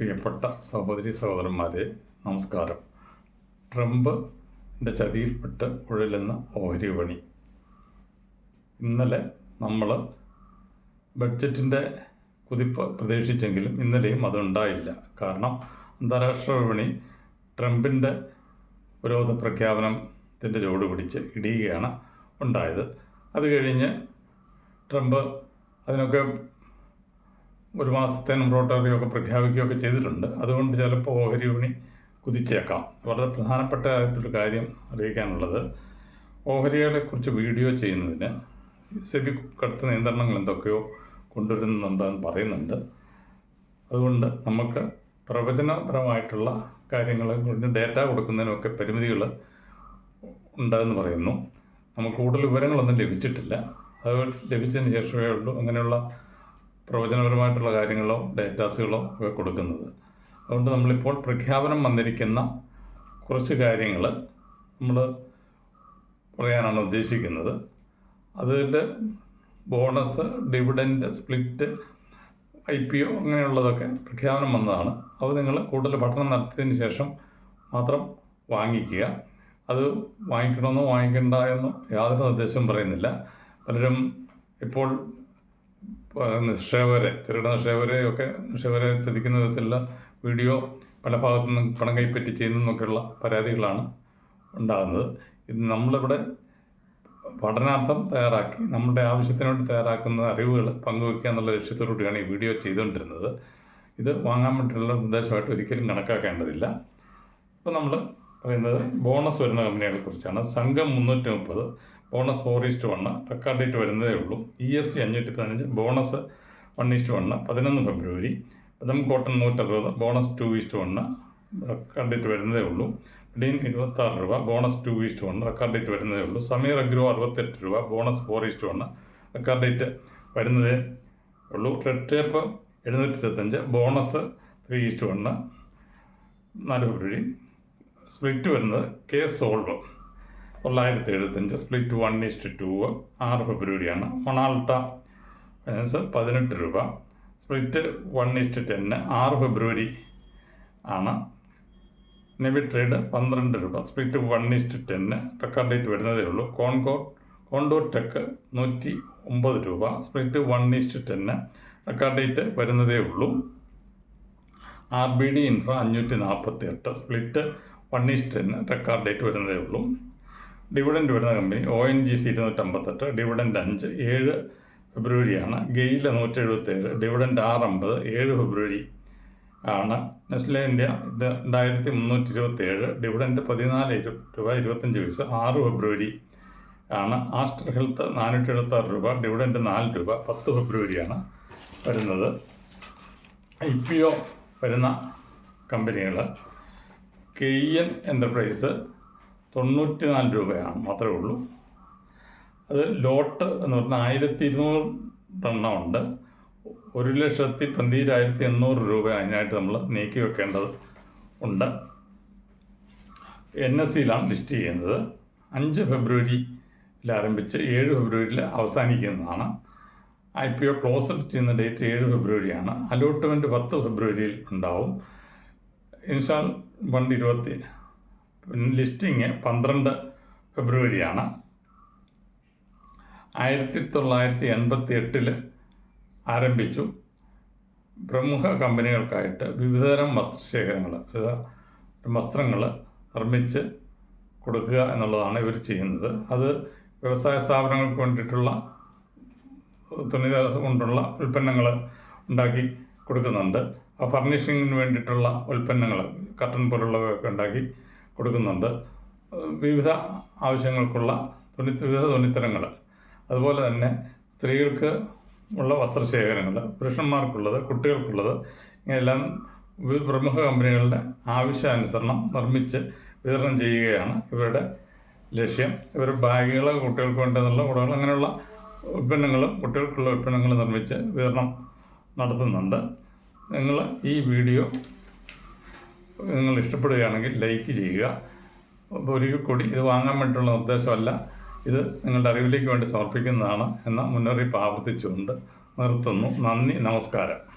പ്രിയപ്പെട്ട സഹോദരി സഹോദരന്മാരെ നമസ്കാരം. ട്രംപിന്റെ ചതിയിൽപ്പെട്ട് ഉഴലുന്ന ഓഹരി വിപണി. ഇന്നലെ നമ്മൾ ബഡ്ജറ്റിന്റെ കുതിപ്പ് പ്രതീക്ഷിച്ചെങ്കിലും ഇന്നലെയും അതുണ്ടായില്ല കാരണം അന്താരാഷ്ട്ര വിപണി ട്രംപിന്റെ വിരോധ പ്രഖ്യാപനത്തിന്റെ ചുവട് പിടിച്ച് ഇടിയുകയാണ് ഉണ്ടായത്. അത് കഴിഞ്ഞ് ട്രംപ് അതിനൊക്കെ ഒരു മാസത്തെ മാസത്തേനും ഒക്കെ പ്രഖ്യാപിക്കുകയൊക്കെ ചെയ്തിട്ടുണ്ട്. അതുകൊണ്ട് ചിലപ്പോൾ ഓഹരി വിപണി കുതിച്ചേക്കാം. വളരെ ആയിട്ടൊരു കാര്യം അറിയിക്കാനുള്ളത്. ഓഹരികളെക്കുറിച്ച് വീഡിയോ ചെയ്യുന്നതിന് സെബി കടുത്ത നിയന്ത്രണങ്ങൾ എന്തൊക്കെയോ കൊണ്ടുവരുന്നുണ്ടെന്ന് പറയുന്നുണ്ട്. അതുകൊണ്ട് നമുക്ക് പ്രവചനപരമായിട്ടുള്ള കാര്യങ്ങളെ കുറിച്ച് ഡേറ്റ കൊടുക്കുന്നതിനൊക്കെ പരിമിതികൾ ഉണ്ടെന്ന് പറയുന്നു. നമുക്ക് കൂടുതൽ വിവരങ്ങളൊന്നും ലഭിച്ചിട്ടില്ല. അത് ലഭിച്ചതിന് ശേഷമേ ഉള്ളൂ. അങ്ങനെയുള്ള പ്രവചനപരമായിട്ടുള്ള കാര്യങ്ങളോ ഡേറ്റാസുകളോ ഒക്കെ കൊടുക്കുന്നത്. അതുകൊണ്ട് നമ്മളിപ്പോൾ പ്രഖ്യാപനം വന്നിരിക്കുന്ന കുറച്ച് കാര്യങ്ങൾ നമ്മൾ പറയാനാണ് ഉദ്ദേശിക്കുന്നത്. അതിൽ bonus dividend split I P O അങ്ങനെയുള്ളതൊക്കെ പ്രഖ്യാപനം വന്നതാണ്. അത് നിങ്ങൾ കൂടുതൽ പഠനം നടത്തിയതിന് ശേഷം മാത്രം വാങ്ങിക്കുക. അത് വാങ്ങിക്കണമെന്നോ വാങ്ങിക്കണ്ട എന്നോ യാതൊരു നിർദ്ദേശവും പറയുന്നില്ല. പലരും ഇപ്പോൾ നിക്ഷേപകരെ ചെറുകിട നിക്ഷേപകരെയൊക്കെ നിക്ഷേപകരെ ചതിക്കുന്ന വിധത്തിലുള്ള വീഡിയോ പല ഭാഗത്തു നിന്നും പണം കൈപ്പറ്റി ചെയ്യുന്നതെന്നൊക്കെയുള്ള പരാതികളാണ് ഉണ്ടാകുന്നത്. ഇത് നമ്മളിവിടെ പഠനാർത്ഥം തയ്യാറാക്കി നമ്മുടെ ആവശ്യത്തിന് വേണ്ടി തയ്യാറാക്കുന്ന അറിവുകൾ പങ്കുവയ്ക്കുക എന്നുള്ള ലക്ഷ്യത്തോടുകൂടിയാണ് ഈ വീഡിയോ ചെയ്തുകൊണ്ടിരുന്നത്. ഇത് വാങ്ങാൻ വേണ്ടിയിട്ടുള്ള നിർദ്ദേശമായിട്ട് ഒരിക്കലും കണക്കാക്കേണ്ടതില്ല. ഇപ്പോൾ നമ്മൾ പറയുന്നത് ബോണസ് വരുന്ന കമ്പനികളെ കുറിച്ചാണ്. സംഘം മുന്നൂറ്റി മുപ്പത് bonus four is to one record date വരുന്നതേ ഉള്ളൂ. ഇ എഫ് സി അഞ്ഞൂറ്റി പതിനഞ്ച് ബോണസ് വൺ ഈസ്റ്റ് വണ്ണ് പതിനൊന്ന് ഫെബ്രുവരി. Padam cotton നൂറ്ററുപത് bonus two is to one record date വരുന്നതേ ഉള്ളൂ. ഡീൻ ഇരുപത്താറ് രൂപ bonus two is to one record date വരുന്നതേ ഉള്ളൂ. സമീർ അഗ്രോ അറുപത്തെട്ട് രൂപ bonus four is to one record date വരുന്നതേ ഉള്ളൂ. റെഡ് ടേപ്പ് എഴുന്നൂറ്റി ഇരുപത്തഞ്ച് ബോണസ് ത്രീ ഈസ്റ്റ് വണ്ണ് നാല് ഫെബ്രുവരി. സ്പ്ലിറ്റ് വരുന്നത് കെ സോൾവ്. തൊള്ളായിരത്തി എഴുപത്തഞ്ച് സ്പ്ലിറ്റ് വൺ ഈസ്റ്റ് ടു ആറ് ഫെബ്രുവരിയാണ് മൊണാൾട്ട ഫൈനാൻസ് പതിനെട്ട് രൂപ. സ്പ്ലിറ്റ് വൺ ഈസ്റ്റ് ടെന്ന് ആറ് ഫെബ്രുവരി ആണ്. നെവി ട്രേഡ് പന്ത്രണ്ട് രൂപ. Split one is to ten record date വരുന്നതേ ഉള്ളൂ. കോൺകോ കോണ്ടോർ ടെക്ക് നൂറ്റി ഒമ്പത് രൂപ. Split one is to ten record date വരുന്നതേ ഉള്ളൂ. ആർ ബി ഡി ഇൻഫ്ര അഞ്ഞൂറ്റി നാൽപ്പത്തി എട്ട് split one is to ten record date വരുന്നതേ ഉള്ളൂ. ഡിവിഡന്റ് വരുന്ന company O N G C ഇരുന്നൂറ്റമ്പത്തെട്ട് dividend അഞ്ച് ഏഴ് ഫെബ്രുവരിയാണ്. ഗെയിൽ നൂറ്റി എഴുപത്തേഴ് ഡിവിഡന്റ് ആറ് അമ്പത് ഏഴ് ഫെബ്രുവരി ആണ്. നെസ്ലെ ഇന്ത്യ രണ്ടായിരത്തി മുന്നൂറ്റി ഇരുപത്തേഴ് ഡിവിഡന്റ് പതിനാല് രൂപ ഇരുപത്തഞ്ച് പൈസ ആറ് ഫെബ്രുവരി ആണ്. ആസ്റ്റർ ഹെൽത്ത് നാനൂറ്റി എഴുപത്താറ് രൂപ ഡിവിഡന്റ് നാല് രൂപ പത്ത് ഫെബ്രുവരിയാണ് വരുന്നത്. ഐ പി ഒ വരുന്ന കമ്പനികൾ കെ എൻ എന്റർപ്രൈസ് തൊണ്ണൂറ്റി നാല് രൂപയാണ് മാത്രമേ ഉള്ളൂ. അത് ലോട്ട് എന്ന് പറഞ്ഞാൽ ആയിരത്തി ഇരുന്നൂറ് എണ്ണം ഉണ്ട് ഒരു ലക്ഷത്തി പന്തീരായിരത്തി എണ്ണൂറ് രൂപ അതിനായിട്ട് നമ്മൾ നീക്കി വെക്കേണ്ടത് ഉണ്ട്. എൻ എസ് സിയിലാണ് ലിസ്റ്റ് ചെയ്യുന്നത്. അഞ്ച് ഫെബ്രുവരിയിൽ ആരംഭിച്ച് ഏഴ് ഫെബ്രുവരിയിൽ അവസാനിക്കുന്നതാണ്. ഐ പി ഒ ക്ലോസ് ചെയ്യുന്ന ഡേറ്റ് ഏഴ് ഫെബ്രുവരിയാണ്. അലോട്ട്മെന്റ് പത്ത് ഫെബ്രുവരിയിൽ ഉണ്ടാവും. ഇൻഷാൽ ഫണ്ട് ഇരുപത്തി ലിസ്റ്റിങ് പന്ത്രണ്ട് ഫെബ്രുവരിയാണ്. ആയിരത്തി തൊള്ളായിരത്തി എൺപത്തി എട്ടിൽ ആരംഭിച്ചു. പ്രമുഖ കമ്പനികൾക്കായിട്ട് വിവിധതരം വസ്ത്രശേഖരങ്ങൾ വസ്ത്രങ്ങൾ നിർമ്മിച്ച് കൊടുക്കുക എന്നുള്ളതാണ് ഇവർ ചെയ്യുന്നത്. അത് വ്യവസായ സ്ഥാപനങ്ങൾക്ക് വേണ്ടിയിട്ടുള്ള തുണി കൊണ്ടുള്ള ഉൽപ്പന്നങ്ങൾ ഉണ്ടാക്കി കൊടുക്കുന്നുണ്ട്. ആ ഫർണിഷിങ്ങിന് വേണ്ടിയിട്ടുള്ള ഉൽപ്പന്നങ്ങൾ കട്ടൺ പോലുള്ളവയൊക്കെ ഉണ്ടാക്കി കൊടുക്കുന്നുണ്ട്. വിവിധ ആവശ്യങ്ങൾക്കുള്ള തുണി വിവിധ തുണിത്തരങ്ങൾ. അതുപോലെ തന്നെ സ്ത്രീകൾക്ക് ഉള്ള വസ്ത്രശേഖരങ്ങൾ പുരുഷന്മാർക്കുള്ളത് കുട്ടികൾക്കുള്ളത് ഇങ്ങനെയെല്ലാം പ്രമുഖ കമ്പനികളുടെ ആവശ്യാനുസരണം നിർമ്മിച്ച് വിതരണം ചെയ്യുകയാണ് ഇവരുടെ ലക്ഷ്യം. ഇവർ ബാഗുകൾ കുട്ടികൾക്ക് വേണ്ടതെന്നുള്ള കുടകൾ അങ്ങനെയുള്ള ഉൽപ്പന്നങ്ങളും കുട്ടികൾക്കുള്ള ഉൽപ്പന്നങ്ങളും നിർമ്മിച്ച് വിതരണം നടത്തുന്നുണ്ട്. നിങ്ങൾ ഈ വീഡിയോ നിങ്ങൾ ഇഷ്ടപ്പെടുകയാണെങ്കിൽ ലൈക്ക് ചെയ്യുക. ഒരിക്കൽ കൂടി ഇത് വാങ്ങാൻ വേണ്ടിയിട്ടുള്ള നിർദ്ദേശമല്ല. ഇത് നിങ്ങളുടെ അറിവിലേക്ക് വേണ്ടി സമർപ്പിക്കുന്നതാണ് എന്ന മുന്നറിയിപ്പ് ആവർത്തിച്ചുകൊണ്ട് നിർത്തുന്നു. നന്ദി നമസ്കാരം.